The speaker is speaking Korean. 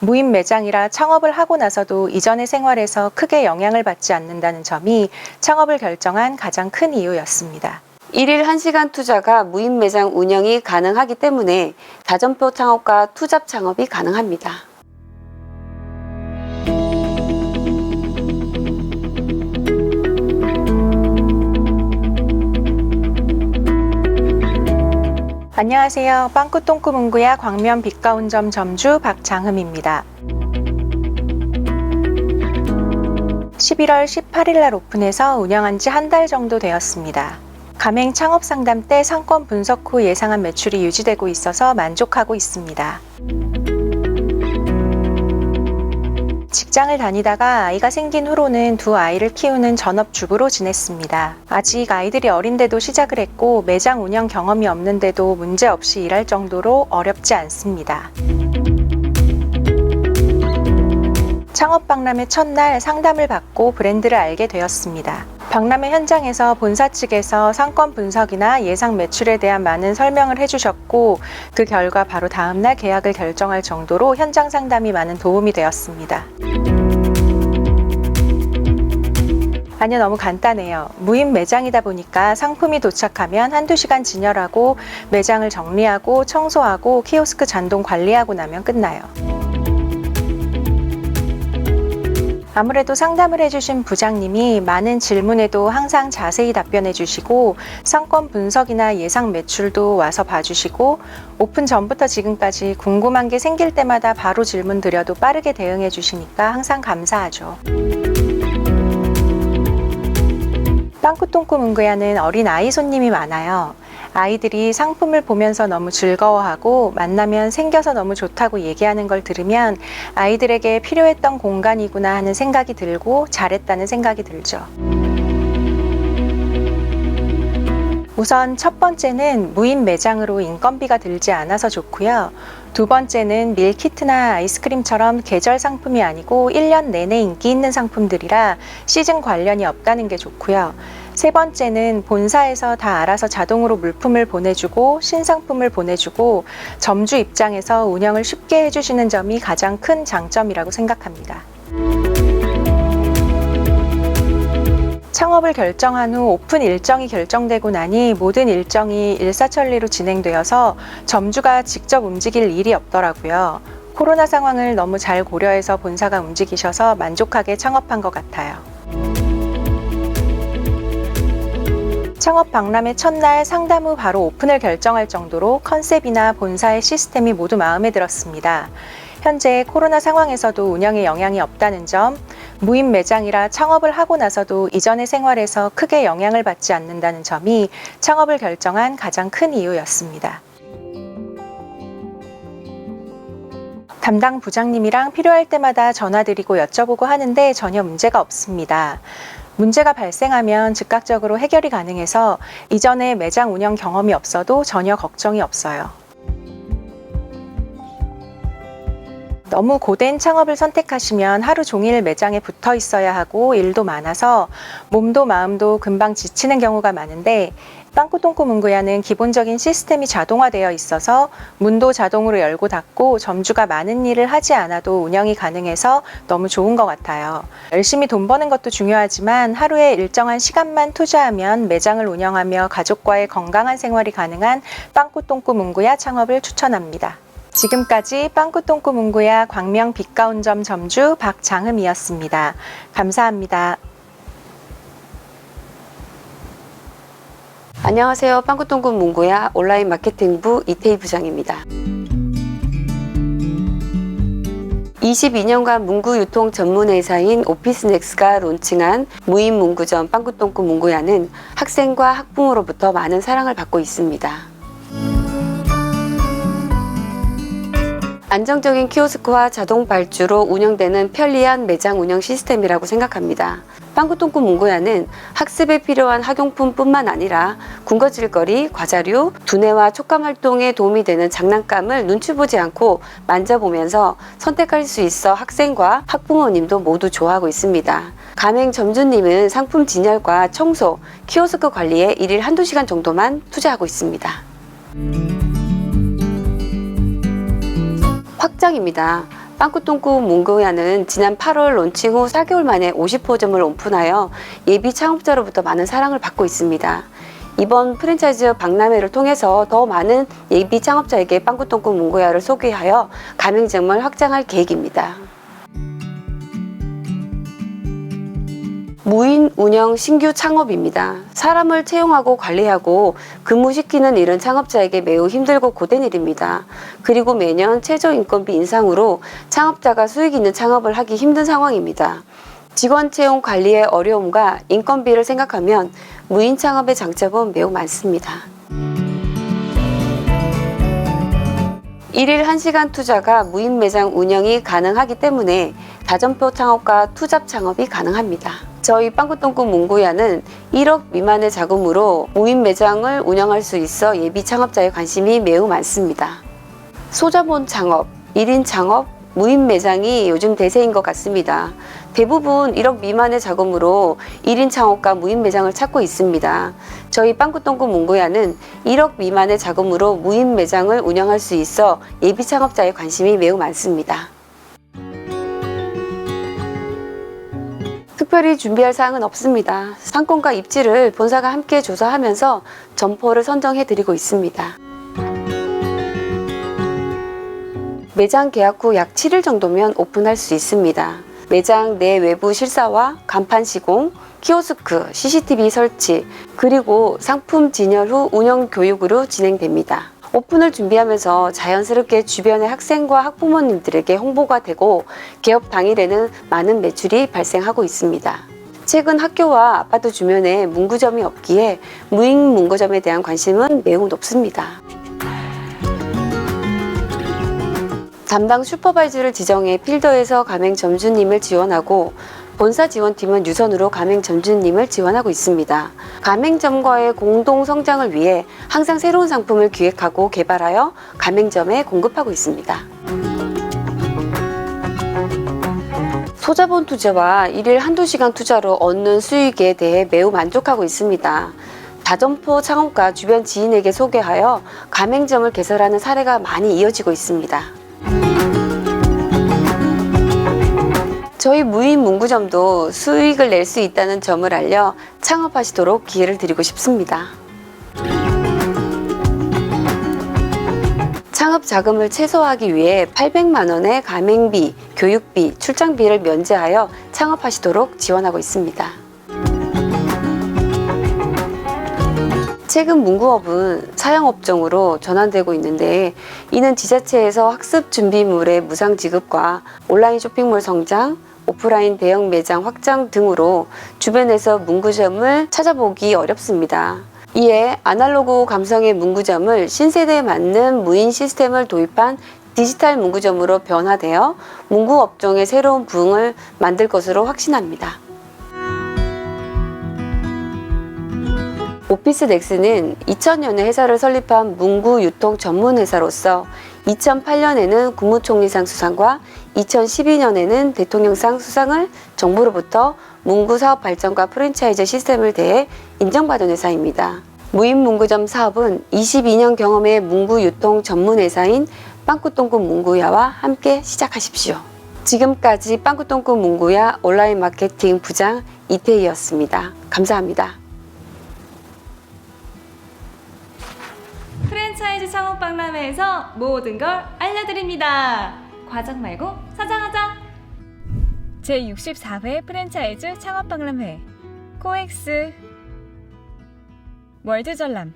무인 매장이라 창업을 하고 나서도 이전의 생활에서 크게 영향을 받지 않는다는 점이 창업을 결정한 가장 큰 이유였습니다. 일일 1시간 투자가 무인 매장 운영이 가능하기 때문에 다점포 창업과 투잡 창업이 가능합니다. 안녕하세요. 빵꾸똥꾸 문구야 광면 빛가운점 점주 박장흠입니다. 11월 18일 날 오픈해서 운영한 지 한 달 정도 되었습니다. 가맹 창업 상담 때 상권 분석 후 예상한 매출이 유지되고 있어서 만족하고 있습니다. 직장을 다니다가 아이가 생긴 후로는 두 아이를 키우는 전업주부로 지냈습니다. 아직 아이들이 어린데도 시작을 했고 매장 운영 경험이 없는데도 문제없이 일할 정도로 어렵지 않습니다. 창업 박람회 첫날 상담을 받고 브랜드를 알게 되었습니다. 박람회 현장에서 본사 측에서 상권 분석이나 예상 매출에 대한 많은 설명을 해주셨고 그 결과 바로 다음날 계약을 결정할 정도로 현장 상담이 많은 도움이 되었습니다. 아니요, 너무 간단해요. 무인 매장이다 보니까 상품이 도착하면 한두 시간 진열하고 매장을 정리하고 청소하고 키오스크 잔동 관리하고 나면 끝나요. 아무래도 상담을 해주신 부장님이 많은 질문에도 항상 자세히 답변해 주시고 상권 분석이나 예상 매출도 와서 봐주시고 오픈 전부터 지금까지 궁금한 게 생길 때마다 바로 질문 드려도 빠르게 대응해 주시니까 항상 감사하죠. 빵꾸똥꾸 문구야는 어린 아이 손님이 많아요. 아이들이 상품을 보면서 너무 즐거워하고 만나면 생겨서 너무 좋다고 얘기하는 걸 들으면 아이들에게 필요했던 공간이구나 하는 생각이 들고 잘했다는 생각이 들죠. 우선 첫 번째는 무인 매장으로 인건비가 들지 않아서 좋고요. 두 번째는 밀키트나 아이스크림처럼 계절 상품이 아니고 1년 내내 인기 있는 상품들이라 시즌 관련이 없다는 게 좋고요. 세 번째는 본사에서 다 알아서 자동으로 물품을 보내주고 신상품을 보내주고 점주 입장에서 운영을 쉽게 해주시는 점이 가장 큰 장점이라고 생각합니다. 창업을 결정한 후 오픈 일정이 결정되고 나니 모든 일정이 일사천리로 진행되어서 점주가 직접 움직일 일이 없더라고요. 코로나 상황을 너무 잘 고려해서 본사가 움직이셔서 만족하게 창업한 것 같아요. 창업 박람회 첫날 상담 후 바로 오픈을 결정할 정도로 컨셉이나 본사의 시스템이 모두 마음에 들었습니다. 현재 코로나 상황에서도 운영에 영향이 없다는 점, 무인 매장이라 창업을 하고 나서도 이전의 생활에서 크게 영향을 받지 않는다는 점이 창업을 결정한 가장 큰 이유였습니다. 담당 부장님이랑 필요할 때마다 전화드리고 여쭤보고 하는데 전혀 문제가 없습니다. 문제가 발생하면 즉각적으로 해결이 가능해서 이전에 매장 운영 경험이 없어도 전혀 걱정이 없어요. 너무 고된 창업을 선택하시면 하루 종일 매장에 붙어 있어야 하고 일도 많아서 몸도 마음도 금방 지치는 경우가 많은데 빵꾸똥꾸 문구야는 기본적인 시스템이 자동화되어 있어서 문도 자동으로 열고 닫고 점주가 많은 일을 하지 않아도 운영이 가능해서 너무 좋은 것 같아요. 열심히 돈 버는 것도 중요하지만 하루에 일정한 시간만 투자하면 매장을 운영하며 가족과의 건강한 생활이 가능한 빵꾸똥꾸 문구야 창업을 추천합니다. 지금까지 빵꾸똥꾸 문구야 광명 빛가운점 점주 박장흠이었습니다. 감사합니다. 안녕하세요. 빵꾸똥꾸 문구야 온라인 마케팅부 이태희 부장입니다. 22년간 문구 유통 전문 회사인 오피스넥스가 론칭한 무인 문구점 빵꾸똥꾸 문구야는 학생과 학부모로부터 많은 사랑을 받고 있습니다. 안정적인 키오스크와 자동 발주로 운영되는 편리한 매장 운영 시스템이라고 생각합니다. 빵구똥꾸 문구야는 학습에 필요한 학용품뿐만 아니라 군것질거리, 과자류, 두뇌와 촉감 활동에 도움이 되는 장난감을 눈치 보지 않고 만져보면서 선택할 수 있어 학생과 학부모님도 모두 좋아하고 있습니다. 가맹 점주님은 상품 진열과 청소, 키오스크 관리에 일일 한두 시간 정도만 투자하고 있습니다. 확장입니다. 빵꾸똥꾸 문구야는 지난 8월 론칭 후 4개월 만에 50호점을 오픈하여 예비 창업자로부터 많은 사랑을 받고 있습니다. 이번 프랜차이즈 박람회를 통해서 더 많은 예비 창업자에게 빵꾸똥꾸 문구야를 소개하여 가맹점을 확장할 계획입니다. 무인 운영 신규 창업입니다. 사람을 채용하고 관리하고 근무시키는 일은 창업자에게 매우 힘들고 고된 일입니다. 그리고 매년 최저인건비 인상으로 창업자가 수익 있는 창업을 하기 힘든 상황입니다. 직원 채용 관리의 어려움과 인건비를 생각하면 무인 창업의 장점은 매우 많습니다. 일일 1시간 투자가 무인 매장 운영이 가능하기 때문에 다점포 창업과 투잡 창업이 가능합니다. 저희 빵꾸똥꾸 문구야는 1억 미만의 자금으로 무인 매장을 운영할 수 있어 예비 창업자의 관심이 매우 많습니다. 소자본 창업, 1인 창업, 무인 매장이 요즘 대세인 것 같습니다. 대부분 1억 미만의 자금으로 1인 창업과 무인 매장을 찾고 있습니다. 저희 빵꾸똥꾸 문구야는 1억 미만의 자금으로 무인 매장을 운영할 수 있어 예비 창업자의 관심이 매우 많습니다. 특별히 준비할 사항은 없습니다. 상권과 입지를 본사가 함께 조사하면서 점포를 선정해 드리고 있습니다. 매장 계약 후 약 7일 정도면 오픈할 수 있습니다. 매장 내 외부 실사와 간판 시공, 키오스크, CCTV 설치, 그리고 상품 진열 후 운영 교육으로 진행됩니다. 오픈을 준비하면서 자연스럽게 주변의 학생과 학부모님들에게 홍보가 되고 개업 당일에는 많은 매출이 발생하고 있습니다. 최근 학교와 아파트 주변에 문구점이 없기에 무인 문구점에 대한 관심은 매우 높습니다. 담당 슈퍼바이저를 지정해 필더에서 가맹 점주님을 지원하고 본사 지원팀은 유선으로 가맹 점주님을 지원하고 있습니다. 가맹점과의 공동 성장을 위해 항상 새로운 상품을 기획하고 개발하여 가맹점에 공급하고 있습니다. 소자본 투자와 일일 한두 시간 투자로 얻는 수익에 대해 매우 만족하고 있습니다. 다점포 창업가 주변 지인에게 소개하여 가맹점을 개설하는 사례가 많이 이어지고 있습니다. 저희 무인 문구점도 수익을 낼 수 있다는 점을 알려 창업하시도록 기회를 드리고 싶습니다. 창업 자금을 최소화하기 위해 800만 원의 가맹비, 교육비, 출장비를 면제하여 창업하시도록 지원하고 있습니다. 최근 문구업은 사양업종으로 전환되고 있는데 이는 지자체에서 학습 준비물의 무상 지급과 온라인 쇼핑몰 성장, 오프라인 대형 매장 확장 등으로 주변에서 문구점을 찾아보기 어렵습니다. 이에 아날로그 감성의 문구점을 신세대에 맞는 무인 시스템을 도입한 디지털 문구점으로 변화되어 문구 업종의 새로운 부흥을 만들 것으로 확신합니다. 오피스 넥스는 2000년에 회사를 설립한 문구 유통 전문 회사로서 2008년에는 국무총리상 수상과 2012년에는 대통령상 수상을 정부로부터 문구 사업 발전과 프랜차이즈 시스템을 대해 인정받은 회사입니다. 무인 문구점 사업은 22년 경험의 문구 유통 전문 회사인 빵꾸똥꾸 문구야와 함께 시작하십시오. 지금까지 빵꾸똥꾸 문구야 온라인 마케팅 부장 이태희였습니다. 감사합니다. 프랜차이즈 창업 박람회에서 모든 걸 알려드립니다. 과장 말고 사장하자. 제64회 프랜차이즈 창업 박람회 코엑스 월드 전람